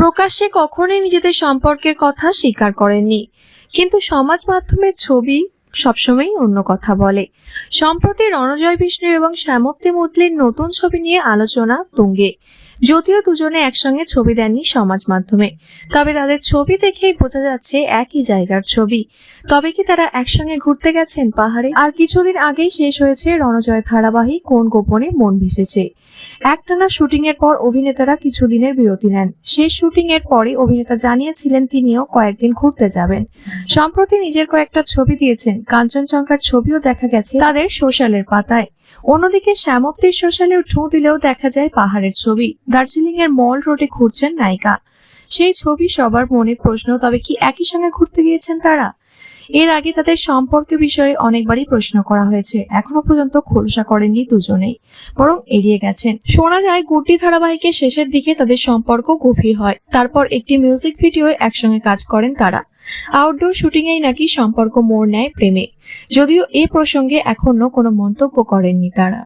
প্রকাশ্যে কখনোই নিজেদের সম্পর্কের কথা স্বীকার করেননি। কিন্তু সমাজ মাধ্যমের ছবি সবসময়ই অন্য কথা বলে। সম্প্রতি রণজয় বিষ্ণু এবং শ্যামপ্তি মুদলির নতুন ছবি নিয়ে আলোচনা তুঙ্গে। যদিও দুজনে একসঙ্গে ছবি দেননি সমাজ মাধ্যমে। তবে তাদের ছবি দেখেই বোঝা যাচ্ছে একই জায়গার ছবি। তবে কি তারা একসঙ্গে ঘুরতে গেছেন পাহাড়ে? আর কিছুদিন আগেই শেষ হয়েছে রণজয় ধারাবাহিক কোন গোপনে মন ভেসেছে। একটানা শুটিং এর পর অভিনেতারা কিছুদিনের বিরতি নেন। শেষ শুটিং এর পরে অভিনেতা জানিয়েছিলেন তিনিও কয়েকদিন ঘুরতে যাবেন। সম্প্রতি নিজের কয়েকটা ছবি দিয়েছেন। কাঞ্চনজঙ্ঘার ছবিও দেখা গেছে তাদের সোশ্যালের পাতায়। অন্যদিকে শ্যামপ্তির সোশ্যালেও ঠু দিলেও দেখা যায় পাহাড়ের ছবি। দার্জিলিং এর মল রোডে ঘুরছেন নায়িকা। সেই ছবি সবার মনে প্রশ্ন, তবে কি একই সঙ্গে ঘুরতে গিয়েছেন তারা? এর আগে তাদের সম্পর্কে বিষয়ে অনেকবারই প্রশ্ন করা হয়েছে। এখনও পর্যন্ত খোলসা করেননি দুজনেই, বরং এড়িয়ে গেছেন। শোনা যায়, গুড্ডি ধারাবাহিকের শেষের দিকে তাদের সম্পর্ক গভীর হয়। তারপর একটি মিউজিক ভিডিও একসঙ্গে কাজ করেন তারা। আউটডোর শুটিংয়েই নাকি সম্পর্ক মোড় নেয় প্রেমে যদিও এ প্রসঙ্গে এখনও কোনো মন্তব্য করেননি তারা।